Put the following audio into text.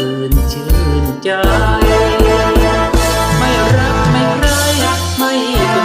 อื่นชื่นใจ ไม่รักไม่ใครไม่